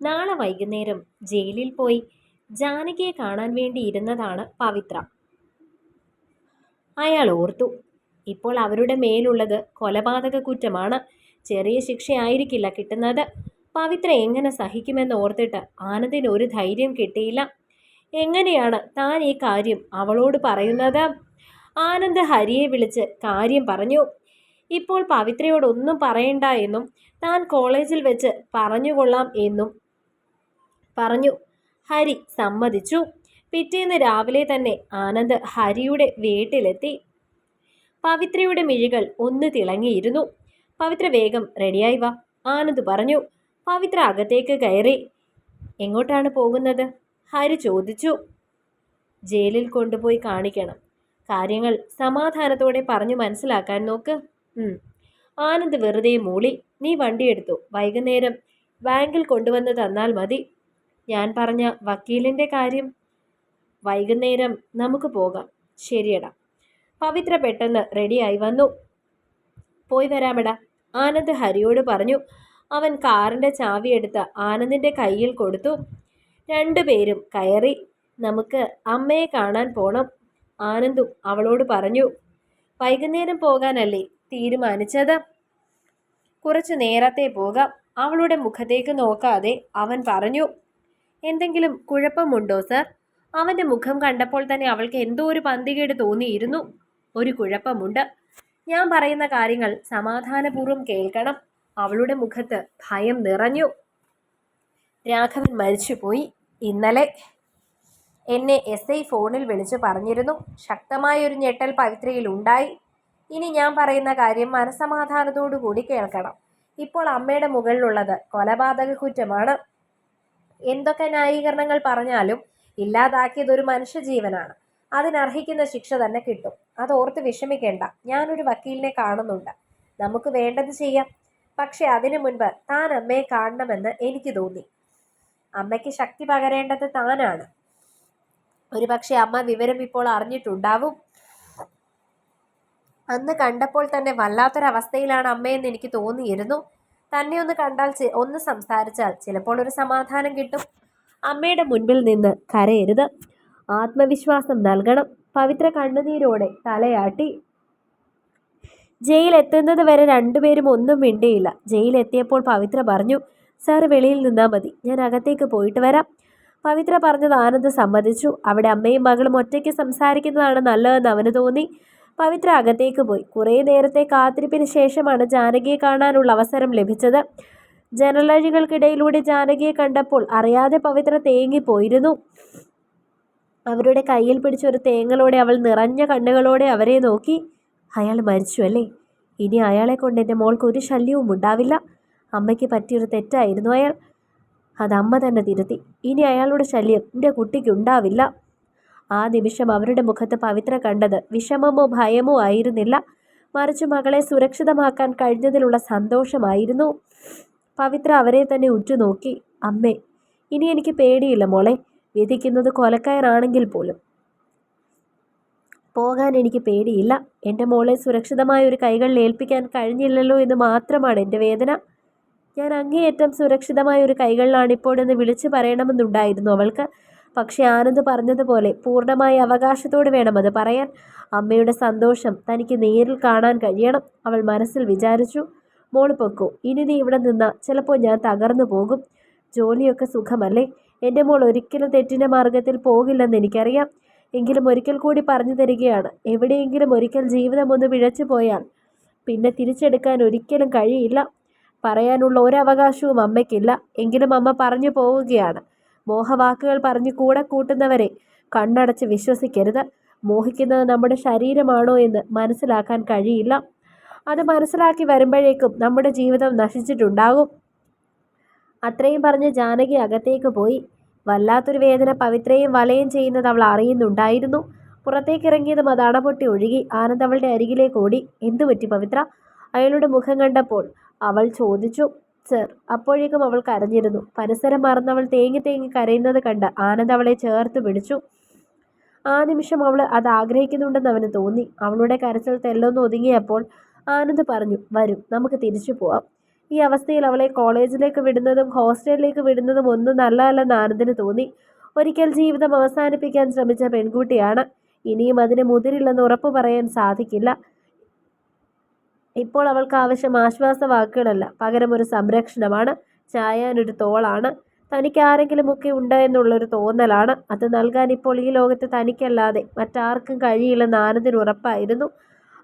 നാളെ വൈകുന്നേരം ജയിലിൽ പോയി ജാനകിയെ കാണാൻ വേണ്ടി ഇരുന്നതാണ് പവിത്ര. അയാൾ ഓർത്തു ഇപ്പോൾ അവരുടെ മേലുള്ളത് കൊലപാതക കുറ്റമാണ്. ചെറിയ ശിക്ഷയായിരിക്കില്ല കിട്ടുന്നത്. പവിത്ര എങ്ങനെ സഹിക്കുമെന്ന് ഓർത്തിട്ട് ആനന്ദിന് ഒരു ധൈര്യം കിട്ടിയില്ല. എങ്ങനെയാണ് താൻ ഈ കാര്യം അവളോട് പറയുന്നത്? ആനന്ദ് ഹരിയെ വിളിച്ച് കാര്യം പറഞ്ഞു. ഇപ്പോൾ പവിത്രയോടൊന്നും പറയണ്ട എന്നും താൻ കോളേജിൽ വെച്ച് പറഞ്ഞുകൊള്ളാം എന്നും പറഞ്ഞു. ഹരി സമ്മതിച്ചു. പിറ്റേന്ന് രാവിലെ തന്നെ ആനന്ദ് ഹരിയുടെ വീട്ടിലെത്തി. പവിത്രയുടെ മിഴികൾ ഒന്ന് തിളങ്ങിയിരുന്നു. പവിത്ര വേഗം റെഡിയായി വാ ആനന്ദ് പറഞ്ഞു. പവിത്ര അകത്തേക്ക് കയറി. എങ്ങോട്ടാണ് പോകുന്നത്? ഹരി ചോദിച്ചു. ജയിലിൽ കൊണ്ടുപോയി കാണിക്കണം. കാര്യങ്ങൾ സമാധാനത്തോടെ പറഞ്ഞു മനസ്സിലാക്കാൻ നോക്ക്. ആനന്ദ് വെറുതെ മൂളി. നീ വണ്ടിയെടുത്തു വൈകുന്നേരം ബാങ്കിൽ കൊണ്ടുവന്ന് തന്നാൽ മതി. ഞാൻ പറഞ്ഞ വക്കീലിന്റെ കാര്യം വൈകുന്നേരം നമുക്ക് പോകാം. ശരിയടാ. പവിത്ര പെട്ടെന്ന് റെഡിയായി വന്നു. പോയി വരാമെടാ. ആനന്ദ് ഹരിയോട് പറഞ്ഞു. അവൻ കാറിന്റെ ചാവിയെടുത്ത് ആനന്ദിന്റെ കയ്യിൽ കൊടുത്തു. രണ്ടുപേരും കയറി നമുക്ക് അമ്മയെ കാണാൻ പോണം. ആനന്ദും അവളോട് പറഞ്ഞു. വൈകുന്നേരം പോകാനല്ലേ തീരുമാനിച്ചത്? കുറച്ചു നേരത്തെ പോകാം. അവളുടെ മുഖത്തേക്ക് നോക്കാതെ അവൻ പറഞ്ഞു. എന്തെങ്കിലും കുഴപ്പമുണ്ടോ സർ? അവന്റെ മുഖം കണ്ടപ്പോൾ തന്നെ അവൾക്ക് എന്തോ ഒരു പന്തികേട് തോന്നിയിരുന്നു. ഒരു കുഴപ്പമുണ്ട്. ഞാൻ പറയുന്ന കാര്യങ്ങൾ സമാധാനപൂർവം കേൾക്കണം. അവളുടെ മുഖത്ത് ഭയം നിറഞ്ഞു. രാഘവൻ മരിച്ചുപോയി. ഇന്നലെ എന്നെ എസ് ഐ ഫോണിൽ വിളിച്ച് പറഞ്ഞിരുന്നു. ശക്തമായൊരു ഞെട്ടൽ പവിത്രയിൽ ഉണ്ടായി. ഇനി ഞാൻ പറയുന്ന കാര്യം മനസമാധാനത്തോടു കൂടി കേൾക്കണം. ഇപ്പോൾ അമ്മയുടെ മുകളിലുള്ളത് കൊലപാതക കുറ്റമാണ്. എന്തൊക്കെ ന്യായീകരണങ്ങൾ പറഞ്ഞാലും ഇല്ലാതാക്കിയത് ഒരു മനുഷ്യജീവനാണ്. അതിനർഹിക്കുന്ന ശിക്ഷ തന്നെ കിട്ടും. അത് ഓർത്ത് വിഷമിക്കേണ്ട. ഞാനൊരു വക്കീലിനെ കാണുന്നുണ്ട്. നമുക്ക് വേണ്ടത് ചെയ്യാം. പക്ഷെ അതിനു മുൻപ് താൻ അമ്മയെ കാണണമെന്ന് എനിക്ക് തോന്നി. അമ്മയ്ക്ക് ശക്തി പകരേണ്ടത് താനാണ്. ഒരുപക്ഷെ അമ്മ വിവരം ഇപ്പോൾ അറിഞ്ഞിട്ടുണ്ടാവും. അന്ന് കണ്ടപ്പോൾ തന്നെ വല്ലാത്തൊരവസ്ഥയിലാണ് അമ്മയെന്ന് എനിക്ക് തോന്നിയിരുന്നു. തന്നെ ഒന്ന് കണ്ടാൽ ഒന്ന് സംസാരിച്ചാൽ ചിലപ്പോൾ ഒരു സമാധാനം കിട്ടും. അമ്മയുടെ മുൻപിൽ നിന്ന് കരയരുത്. ആത്മവിശ്വാസം നൽകണം. പവിത്ര കണ്ണുനീരോടെ തലയാട്ടി. ജയിലെത്തുന്നത് വരെ രണ്ടുപേരും ഒന്നും മിണ്ടിയില്ല. ജയിലെത്തിയപ്പോൾ പവിത്ര പറഞ്ഞു സാർ വെളിയിൽ നിന്നാൽ മതി. ഞാൻ അകത്തേക്ക് പോയിട്ട് വരാം. പവിത്ര പറഞ്ഞത് ആനന്ദ് സമ്മതിച്ചു. അവിടെ അമ്മയും മകളും ഒറ്റയ്ക്ക് സംസാരിക്കുന്നതാണ് നല്ലതെന്ന് അവന് തോന്നി. പവിത്ര അകത്തേക്ക് പോയി. കുറേ നേരത്തെ കാത്തിരിപ്പിന് ശേഷമാണ് ജാനകിയെ കാണാനുള്ള അവസരം ലഭിച്ചത്. ജനലഴികൾക്കിടയിലൂടെ ജാനകിയെ കണ്ടപ്പോൾ അറിയാതെ പവിത്ര തേങ്ങിപ്പോയിരുന്നു. അവരുടെ കയ്യിൽ പിടിച്ചൊരു തേങ്ങലോടെ അവൾ നിറഞ്ഞ കണ്ണുകളോടെ അവരെ നോക്കി. അയാൾ മരിച്ചു അല്ലേ? ഇനി അയാളെ കൊണ്ട് എന്റെ മോൾക്ക് ഒരു ശല്യവും ഉണ്ടാവില്ല. അമ്മയ്ക്ക് പറ്റിയൊരു തെറ്റായിരുന്നു അയാൾ. അത് അമ്മ തന്നെ തിരുത്തി. ഇനി അയാളുടെ ശല്യം എന്റെ കുട്ടിക്ക് ഉണ്ടാവില്ല. ആ നിമിഷം അവരുടെ മുഖത്ത് പവിത്ര കണ്ടത് വിഷമമോ ഭയമോ ആയിരുന്നില്ല. മറിച്ച് മകളെ സുരക്ഷിതമാക്കാൻ കഴിഞ്ഞതിലുള്ള സന്തോഷമായിരുന്നു. പവിത്ര അവരെ തന്നെ ഉറ്റുനോക്കി അമ്മേ ഇനി എനിക്ക് പേടിയില്ല മോളെ. വിധിക്കുന്നത് കൊലക്കയറാണെങ്കിൽ പോലും. പോകാൻ എനിക്ക് പേടിയില്ല. എന്റെ മോളെ സുരക്ഷിതമായ ഒരു കൈകളിൽ ഏൽപ്പിക്കാൻ കഴിഞ്ഞില്ലല്ലോ എന്ന് മാത്രമാണ് എന്റെ വേദന. ഞാൻ അങ്ങേയറ്റം സുരക്ഷിതമായ ഒരു കൈകളിലാണ് ഇപ്പോഴെന്ന് വിളിച്ചു പറയണമെന്നുണ്ടായിരുന്നു അവൾക്ക്. പക്ഷേ ആനന്ദ് പറഞ്ഞതുപോലെ പൂർണമായ അവകാശത്തോട് വേണം അത് പറയാൻ. അമ്മയുടെ സന്തോഷം തനിക്ക് നേരിൽ കാണാൻ കഴിയണം. അവൾ മനസ്സിൽ വിചാരിച്ചു മോൾ പൊക്കോ ഇനി നീ ഇവിടെ നിന്ന ചിലപ്പോൾ ഞാൻ തകർന്നു പോകും. ജോലിയൊക്കെ സുഖമല്ലേ? എന്റെ മോൾ ഒരിക്കലും തെറ്റിന്റെ മാർഗത്തിൽ പോകില്ലെന്ന് എനിക്കറിയാം. എങ്കിലും ഒരിക്കൽ കൂടി പറഞ്ഞു തരികയാണ്. എവിടെയെങ്കിലും ഒരിക്കൽ ജീവിതം ഒന്ന് പിഴച്ചു പോയാൽ പിന്നെ തിരിച്ചെടുക്കാൻ ഒരിക്കലും കഴിയില്ല. പറയാനുള്ള ഒരവകാശവും അമ്മയ്ക്കില്ല. എങ്കിലും അമ്മ പറഞ്ഞു പോവുകയാണ്. മോഹവാക്കുകൾ പറഞ്ഞു കൂടെ കൂട്ടുന്നവരെ കണ്ണടച്ച് വിശ്വസിക്കരുത്. മോഹിക്കുന്നത് നമ്മുടെ ശരീരമാണോ എന്ന് മനസ്സിലാക്കാൻ കഴിയില്ല. അത് മനസ്സിലാക്കി വരുമ്പോഴേക്കും നമ്മുടെ ജീവിതം നശിച്ചിട്ടുണ്ടാകും. അത്രയും പറഞ്ഞ് ജാനകി അകത്തേക്ക് പോയി. വല്ലാത്തൊരു വേദന പവിത്രയും വലയും ചെയ്യുന്നത് അവൾ അറിയുന്നുണ്ടായിരുന്നു. പുറത്തേക്കിറങ്ങിയതും അത് അടപൊട്ടി ഒഴുകി ആനന്ദ് അവളുടെ അരികിലേക്ക് ഓടി. എന്തു പറ്റി പവിത്ര? അയാളുടെ മുഖം കണ്ടപ്പോൾ അവൾ ചോദിച്ചു. സർ. അപ്പോഴേക്കും അവൾ കരഞ്ഞിരുന്നു. പരിസരം മറന്നവൾ തേങ്ങി തേങ്ങി കരയുന്നത് കണ്ട് ആനന്ദ് അവളെ ചേർത്ത് പിടിച്ചു. ആ നിമിഷം അവൾ അത് ആഗ്രഹിക്കുന്നുണ്ടെന്ന് അവന് തോന്നി. അവളുടെ കരച്ചിൽ തെല്ലൊന്ന് ഒതുങ്ങിയപ്പോൾ ആനന്ദ് പറഞ്ഞു വരും നമുക്ക് തിരിച്ചു പോവാം. ഈ അവസ്ഥയിൽ അവളെ കോളേജിലേക്ക് വിടുന്നതും ഹോസ്റ്റലിലേക്ക് വിടുന്നതും ഒന്നും നല്ലതല്ലെന്ന് ആനന്ദിന് തോന്നി. ഒരിക്കൽ ജീവിതം അവസാനിപ്പിക്കാൻ ശ്രമിച്ച പെൺകുട്ടിയാണ്. ഇനിയും അതിന് മുതിരില്ലെന്ന് ഉറപ്പു പറയാൻ സാധിക്കില്ല. ഇപ്പോൾ അവൾക്ക് ആവശ്യം ആശ്വാസ വാക്കുകളല്ല പകരം ഒരു സംരക്ഷണമാണ്. ചായാനൊരു തോളാണ്. തനിക്ക് ആരെങ്കിലും ഒക്കെ ഉണ്ട് എന്നുള്ളൊരു തോന്നലാണ്. അത് നൽകാൻ ഇപ്പോൾ ഈ ലോകത്ത് തനിക്കല്ലാതെ മറ്റാർക്കും കഴിയില്ലെന്ന് ആനന്ദിന് ഉറപ്പായിരുന്നു.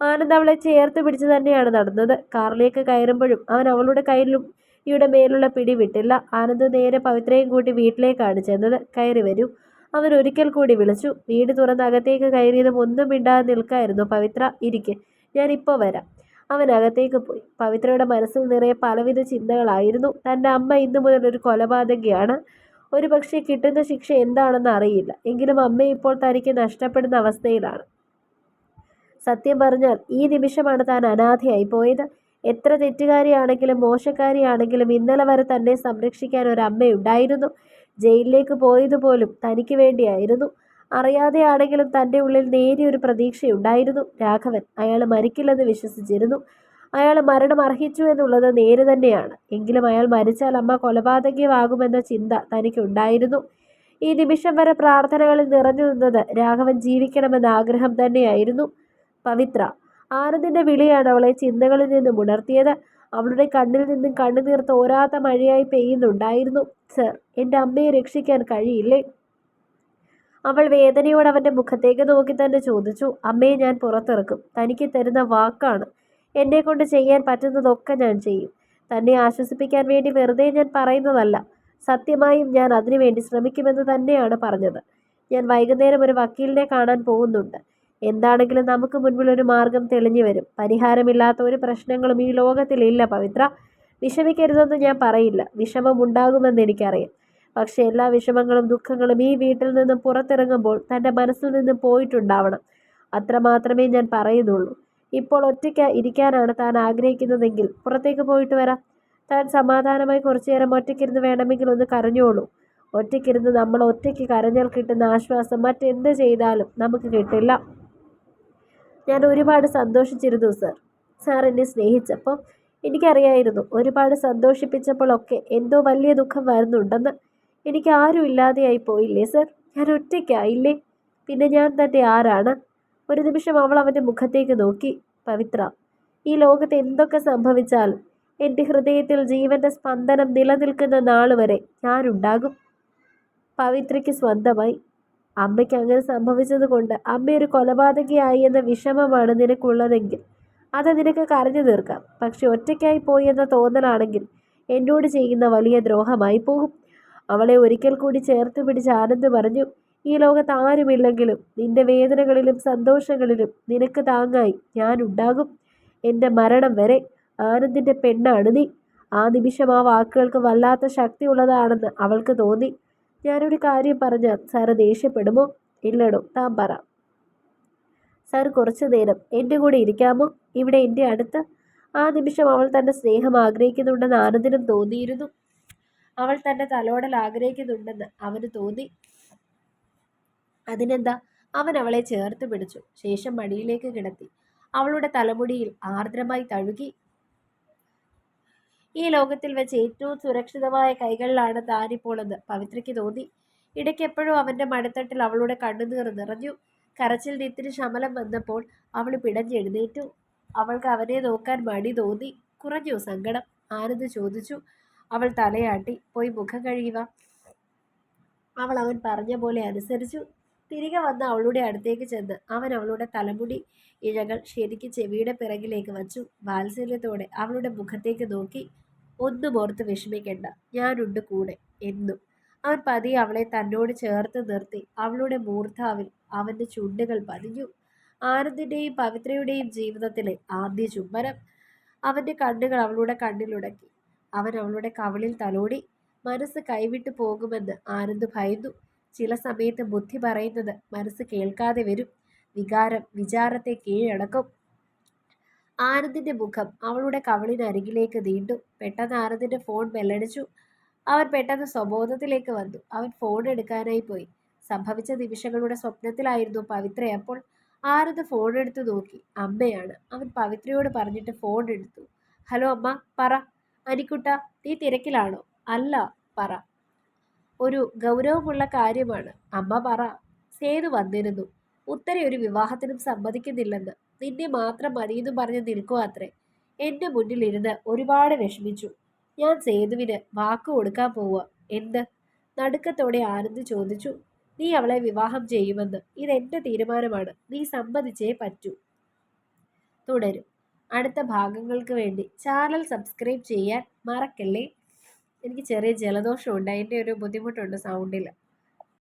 ആനന്ദ് അവളെ ചേർത്ത് പിടിച്ച് തന്നെയാണ് നടന്നത്. കാറിലേക്ക് കയറുമ്പോഴും അവൻ അവളുടെ കയ്യിലും ഇവിടെ മേലുള്ള പിടി വിട്ടില്ല. ആനന്ദ് നേരെ പവിത്രയും കൂട്ടി വീട്ടിലേക്കാണ് ചെന്നത്. കയറി വരൂ. അവൻ ഒരിക്കൽ കൂടി വിളിച്ചു. വീട് തുറന്ന് അകത്തേക്ക് കയറിയതും ഒന്നും മിണ്ടാതെ നിൽക്കായിരുന്നു പവിത്ര. ഇരിക്കെ. ഞാനിപ്പോൾ വരാം. അവൻ അകത്തേക്ക് പോയി. പവിത്രയുടെ മനസ്സിൽ നിറയെ പലവിധ ചിന്തകളായിരുന്നു. തന്റെ അമ്മ ഇന്നു മുതൽ ഒരു കൊലപാതകയാണ്. ഒരു പക്ഷേ കിട്ടുന്ന ശിക്ഷ എന്താണെന്ന് അറിയില്ല. എങ്കിലും അമ്മ ഇപ്പോൾ തനിക്ക് നഷ്ടപ്പെടുന്ന അവസ്ഥയിലാണ്. സത്യം പറഞ്ഞാൽ ഈ നിമിഷമാണ് താൻ അനാഥയായി പോയത്. എത്ര തെറ്റുകാരിയാണെങ്കിലും മോശക്കാരിയാണെങ്കിലും ഇന്നലെ വരെ തന്നെ സംരക്ഷിക്കാൻ ഒരു അമ്മയുണ്ടായിരുന്നു. ജയിലിലേക്ക് പോയതുപോലും തനിക്ക് വേണ്ടിയായിരുന്നു. അറിയാതെയാണെങ്കിലും തന്റെ ഉള്ളിൽ നേരിയൊരു പ്രതീക്ഷയുണ്ടായിരുന്നു. രാഘവൻ അയാൾ മരിക്കില്ലെന്ന് വിശ്വസിച്ചിരുന്നു. അയാൾ മരണം അർഹിച്ചു എന്നുള്ളത് നേര് തന്നെയാണ്. എങ്കിലും അയാൾ മരിച്ചാൽ അമ്മ കൊലപാതകമാകുമെന്ന ചിന്ത തനിക്കുണ്ടായിരുന്നു. ഈ നിമിഷം വരെ പ്രാർത്ഥനകളിൽ നിറഞ്ഞു നിന്നത് രാഘവൻ ജീവിക്കണമെന്ന ആഗ്രഹം തന്നെയായിരുന്നു. പവിത്ര ആനന്ദിന്റെ വിളിയാണ് അവളെ ചിന്തകളിൽ നിന്നും ഉണർത്തിയത്. അവളുടെ കണ്ണിൽ നിന്നും കണ്ണുനീർ തോരാത്ത മഴയായി പെയ്യുന്നുണ്ടായിരുന്നു. സർ എന്റെ അമ്മയെ രക്ഷിക്കാൻ കഴിയില്ലേ? അവൾ വേദനയോടെ അവന്റെ മുഖത്തേക്ക് നോക്കി തന്നെ ചോദിച്ചു അമ്മയെ ഞാൻ പുറത്തിറക്കും. തനിക്ക് തരുന്ന വാക്കാണ്. എന്നെ കൊണ്ട് ചെയ്യാൻ പറ്റുന്നതൊക്കെ ഞാൻ ചെയ്യും. തന്നെ ആശ്വസിപ്പിക്കാൻ വേണ്ടി വെറുതെ ഞാൻ പറയുന്നതല്ല. സത്യമായും ഞാൻ അതിനുവേണ്ടി ശ്രമിക്കുമെന്ന് തന്നെയാണ് പറഞ്ഞത്. ഞാൻ വൈകുന്നേരം ഒരു വക്കീലിനെ കാണാൻ പോകുന്നുണ്ട്. എന്താണെങ്കിലും നമുക്ക് മുൻപിൽ ഒരു മാർഗം തെളിഞ്ഞു വരും. പരിഹാരമില്ലാത്ത ഒരു പ്രശ്നങ്ങളും ഈ ലോകത്തിലില്ല പവിത്ര. വിഷമിക്കരുതെന്ന് ഞാൻ പറയില്ല. വിഷമമുണ്ടാകുമെന്ന് എനിക്കറിയാം. പക്ഷേ എല്ലാ വിഷമങ്ങളും ദുഃഖങ്ങളും ഈ വീട്ടിൽ നിന്നും പുറത്തിറങ്ങുമ്പോൾ തന്റെ മനസ്സിൽ നിന്നും പോയിട്ടുണ്ടാവണം. അത്ര മാത്രമേ ഞാൻ പറയുന്നുള്ളൂ. ഇപ്പോൾ ഒറ്റയ്ക്ക് ഇരിക്കാനാണ് താൻ ആഗ്രഹിക്കുന്നതെങ്കിൽ പുറത്തേക്ക് പോയിട്ട് വരാം. താൻ സമാധാനമായി കുറച്ചു നേരം ഒറ്റയ്ക്കിരുന്ന് വേണമെങ്കിൽ ഒന്ന് കരഞ്ഞോളൂ. ഒറ്റയ്ക്കിരുന്ന് നമ്മൾ ഒറ്റയ്ക്ക് കരഞ്ഞാൽ കിട്ടുന്ന ആശ്വാസം മറ്റെന്ത് ചെയ്താലും നമുക്ക് കിട്ടില്ല. ഞാൻ ഒരുപാട് സന്തോഷിച്ചിരുന്നു സർ. സാർ എന്നെ സ്നേഹിച്ചപ്പോൾ എനിക്കറിയായിരുന്നു ഒരുപാട് സന്തോഷിപ്പിച്ചപ്പോഴൊക്കെ എന്തോ വലിയ ദുഃഖം വരുന്നുണ്ടെന്ന്. എനിക്ക് ആരും ഇല്ലാതെയായി പോയില്ലേ സർ? ഞാൻ ഒറ്റയ്ക്കായില്ലേ? പിന്നെ ഞാൻ തന്നെ ആരാണ്? ഒരു നിമിഷം അവൾ അവന്റെ മുഖത്തേക്ക് നോക്കി. പവിത്ര ഈ ലോകത്ത് എന്തൊക്കെ സംഭവിച്ചാലും എന്റെ ഹൃദയത്തിൽ ജീവന്റെ സ്പന്ദനം നിലനിൽക്കുന്ന നാൾ വരെ ഞാനുണ്ടാകും. പവിത്രയ്ക്ക് സ്വന്തമായി. അമ്മയ്ക്ക് അങ്ങനെ സംഭവിച്ചത് കൊണ്ട് അമ്മ ഒരു കൊലപാതകയായി എന്ന വിഷമമാണ് നിനക്കുള്ളതെങ്കിൽ അത് നിനക്ക് കരഞ്ഞു തീർക്കാം. പക്ഷെ ഒറ്റയ്ക്കായി പോയി എന്ന തോന്നലാണെങ്കിൽ എന്നോട് ചെയ്യുന്ന വലിയ ദ്രോഹമായി പോകും. അവളെ ഒരിക്കൽ കൂടി ചേർത്ത് പിടിച്ച് ആനന്ദ് പറഞ്ഞു ഈ ലോകത്ത് ആരുമില്ലെങ്കിലും നിന്റെ വേദനകളിലും സന്തോഷങ്ങളിലും നിനക്ക് താങ്ങായി ഞാൻ ഉണ്ടാകും. എന്റെ മരണം വരെ ആനന്ദിന്റെ പെണ്ണാണ് നീ. ആ നിമിഷം ആ വാക്കുകൾക്ക് വല്ലാത്ത ശക്തി ഉള്ളതാണെന്ന് അവൾക്ക് തോന്നി. ഞാനൊരു കാര്യം പറഞ്ഞാൽ സാറ് ദേഷ്യപ്പെടുമോ? ഇല്ലടോ താൻ പറ. സാർ കുറച്ചു നേരം എന്റെ കൂടെ ഇരിക്കാമോ? ഇവിടെ എന്റെ അടുത്ത്. ആ നിമിഷം അവൾ തന്റെ സ്നേഹം ആഗ്രഹിക്കുന്നുണ്ടെന്ന് ആനന്ദിനും തോന്നിയിരുന്നു. അവൾ തന്റെ തലോടൽ ആഗ്രഹിക്കുന്നുണ്ടെന്ന് അവന് തോന്നി. അതിനെന്താ? അവൻ അവളെ ചേർത്ത് പിടിച്ചു. ശേഷം മടിയിലേക്ക് കിടത്തി. അവളുടെ തലമുടിയിൽ ആർദ്രമായി തഴുകി. ഈ ലോകത്തിൽ വെച്ച് ഏറ്റവും സുരക്ഷിതമായ കൈകളിലാണ് താനിപ്പോളെന്ന് പവിത്രയ്ക്ക് തോന്നി. ഇടയ്ക്കെപ്പോഴും അവന്റെ മടിത്തട്ടിൽ അവളുടെ കണ്ണുനീർ നിറഞ്ഞു. കരച്ചിൽ ഇത്തിരി ശമലം വന്നപ്പോൾ അവൾ പിടഞ്ഞെഴുന്നേറ്റു. അവൾക്ക് അവനെ നോക്കാൻ മടി തോന്നി. കുറഞ്ഞു സങ്കടം. ആനന്ദ് ചോദിച്ചു അവൾ തലയാട്ടി പോയി മുഖം കഴിയുക അവൾ അവൻ പറഞ്ഞ പോലെ അനുസരിച്ചു തിരികെ വന്ന് അവളുടെ അടുത്തേക്ക് ചെന്ന് അവൻ അവളുടെ തലമുടി ഇഴകൾ ശരിക്ക് ചെവിയുടെ പിറകിലേക്ക് വച്ചു. വാത്സല്യത്തോടെ അവളുടെ മുഖത്തേക്ക് നോക്കി ഒന്നും ഓർത്ത് വിഷമിക്കണ്ട ഞാനുണ്ട് കൂടെ എന്നും. അവൻ പതിയെ അവളെ തന്നോട് ചേർത്ത് നിർത്തി. അവളുടെ മൂർധാവിൽ അവന്റെ ചുണ്ടുകൾ പതിഞ്ഞു. ആനന്ദിന്റെയും പവിത്രയുടെയും ജീവിതത്തിലെ ആദ്യ ചുംബനം. അവന്റെ കണ്ണുകൾ അവളുടെ കണ്ണിലുടക്കി അവൻ അവളുടെ കവളിൽ തലോടി മനസ്സ് കൈവിട്ടു പോകുമെന്ന് ആനന്ദ് ഭയന്നു. ചില സമയത്ത് ബുദ്ധി പറയുന്നത് മനസ്സ് കേൾക്കാതെ വരും. വികാരം വിചാരത്തെ കീഴടക്കും. ആനന്ദിന്റെ മുഖം അവളുടെ കവളിനരികിലേക്ക് നീണ്ടു. പെട്ടെന്ന് ആനന്ദിന്റെ ഫോൺ ബെല്ലടിച്ചു അവൻ പെട്ടെന്ന് സ്വബോധത്തിലേക്ക് വന്നു. അവൻ ഫോൺ എടുക്കാനായി പോയി. സംഭവിച്ച നിമിഷങ്ങളുടെ സ്വപ്നത്തിലായിരുന്നു പവിത്ര അപ്പോൾ ആനന്ദ് ഫോൺ എടുത്തു നോക്കി. അമ്മയാണ്. അവൻ പവിത്രയോട് പറഞ്ഞിട്ട് ഫോൺ എടുത്തു. ഹലോ അമ്മ പറ. അനിക്കുട്ട നീ തിരക്കിലാണോ? അല്ല പറ. ഒരു ഗൗരവമുള്ള കാര്യമാണ്. അമ്മ പറ. സേതു വന്നിരുന്നു. ഉത്തര ഒരു വിവാഹത്തിനും സമ്മതിക്കുന്നില്ലെന്ന്. നിന്നെ മാത്രം മതിയെന്ന് പറഞ്ഞ് നിൽക്കുക അത്രേ. എന്റെ മുന്നിലിരുന്ന് ഒരുപാട് വിഷമിച്ചു. ഞാൻ സേതുവിന് വാക്ക് കൊടുക്കാൻ പോവുക. എന്ത്? നടുക്കത്തോടെ ആനന്ദ് ചോദിച്ചു. നീ അവളെ വിവാഹം ചെയ്യുമെന്ന്. ഇതെന്റെ തീരുമാനമാണ്. നീ സമ്മതിച്ചേ പറ്റൂ. തുടരും. അടുത്ത ഭാഗങ്ങൾക്ക് വേണ്ടി ചാനൽ സബ്സ്ക്രൈബ് ചെയ്യാൻ മറക്കല്ലേ? എനിക്ക് ചെറിയ ജലദോഷമുണ്ട് അതിന്റെ ഒരു ബുദ്ധിമുട്ടുണ്ട് സൗണ്ടിൽ